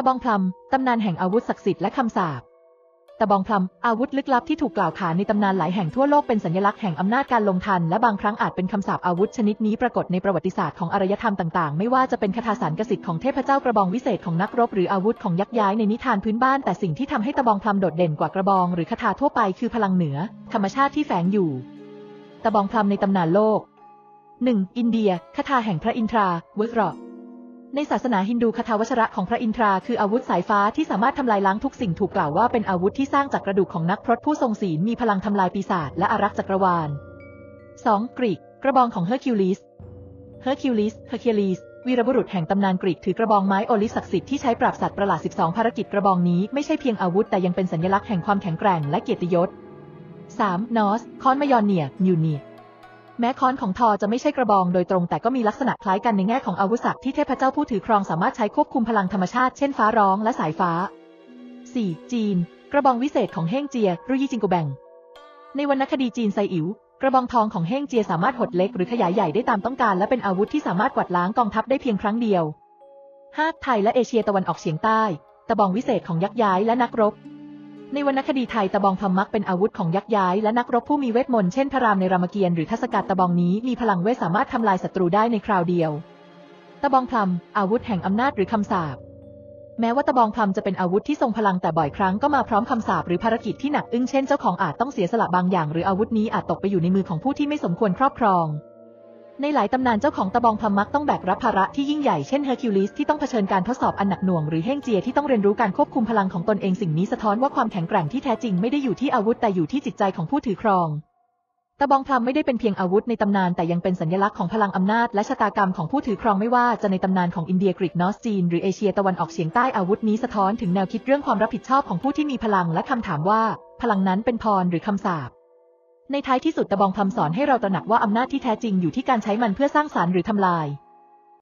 ะบองพลัมตำนานแห่งอาวุธศักดิ์สิทธิ์และคำสาปตะบองพลัมอาวุธลึกลับที่ถูกกล่าวขานในตำนานหลายแห่งทั่วโลกเป็นสัญลักษณ์แห่งอำนาจการลงทัน และบางครั้งอาจเป็นคำสาปอาวุธชนิดนี้ปรากฏในประวัติศาสตร์ของอารยธรรมต่างๆ ไม่ว่าจะเป็นคาถาสารกสิทธิ์ของเทพเจ้ากระบองวิเศษของนักรบหรืออาวุธของยักษ์ย้ายในนิทานพื้นบ้าน แต่สิ่งที่ทำให้ตะบองพลัมโดดเด่นกว่ากระบองหรือคาถาทั่วไปคือพลังเหนือ ธรรมชาติที่แฝงอยู่ ตะบองพลัมในตำนานโลก 1. อินเดียคาถาแห่งพระอินทราเวกรอ ในศาสนาฮินดูคาถาวชระของพระอินทราคืออาวุธสายฟ้าที่สามารถทำลายล้างทุกสิ่งถูกกล่าวว่าเป็นอาวุธที่สร้างจากกระดูกของนักพรตผู้ทรงศีลมีพลังทำลายปีศาจและอารักษ์จักรวาล 2. กรีก กระบองของเฮอร์คิวลิส เฮอร์คิวลิส เฮอร์คิวลิส วีรบุรุษแห่งตำนานกรีกถือกระบองไม้โอลิสศักดิ์สิทธิ์ที่ใช้ปราบสัตว์ประหลาด 12 ภารกิจกระบองนี้ไม่ใช่เพียงอาวุธแต่ยังเป็นสัญลักษณ์แห่งความแข็งแกร่งและเกียรติยศ 3. นอส คอนมายอนเนียยูเนีย แม้ค้อนของทอจะไม่ใช่กระบองโดยตรงแต่ก็มีลักษณะคล้ายกันในแง่ของอาวุธศักดิ์ที่เทพเจ้าผู้ถือครองสามารถใช้ควบคุมพลังธรรมชาติเช่นฟ้าร้องและสายฟ้า 4. จีน กระบองวิเศษของเฮ่งเจียรุยี่จิงโกแบง ในวรรณคดีจีนไซอิ๋วกระบองทองของเฮ่งเจียสามารถหดเล็กหรือขยายใหญ่ได้ตามต้องการและเป็นอาวุธที่สามารถกวาดล้างกองทัพได้เพียงครั้งเดียว 5. ไทยและเอเชียตะวันออกเฉียงใต้ ตะบองวิเศษของยักษ์ย้ายและนักรบ ในวรรณคดีไทยตะบองพมักเป็นอาวุธของยักษ์ย้ายและนักรบผู้มีเวทมนต์เช่นพระรามในรามเกียรติ์หรือทศกัดตะบองนี้มีพลังเวทสามารถทำลายศัตรูได้ในคราวเดียว ตะบองพลัมอาวุธแห่งอำนาจหรือคำสาปแม้ว่าตะบองพลัมจะเป็นอาวุธที่ทรงพลังแต่บ่อยครั้งก็มาพร้อมคำสาปหรือภารกิจที่หนักอึ้งเช่นเจ้าของอาจต้องเสียสละบางอย่างหรืออาวุธนี้อาจตกไปอยู่ในมือของผู้ที่ไม่สมควรครอบครอง ในหลายตำนานเจ้าของตะบองพมักต้องแบกรับภาระที่ยิ่งใหญ่เช่นเฮอร์คิวลิสที่ต้องเผชิญการทดสอบอันหนักหน่วงหรือเฮงเจียที่ต้องเรียนรู้การควบคุมพลังของตนเองสิ่งนี้สะท้อนว่าความแข็งแกร่งที่แท้จริงไม่ได้อยู่ที่อาวุธแต่อยู่ที่จิตใจของผู้ถือครอง ตะบองพลัมไม่ได้เป็นเพียงอาวุธในตำนานแต่ยังเป็นสัญลักษณ์ของพลังอำนาจและชะตากรรมของผู้ถือครองไม่ว่าจะในตำนานของอินเดียกรีกนอสจีนหรือเอเชียตะวันออกเฉียงใต้อาวุธนี้สะท้อนถึงแนวคิดเรื่องความรับผิดชอบของผู้ที่มีพลังและคำถามว่า พลังนั้นเป็นพรหรือคำสาป ในท้ายที่สุดตะบองคำสอนให้เราตระหนักว่าอำนาจที่แท้จริงอยู่ที่การใช้มันเพื่อสร้างสรรค์หรือทำลาย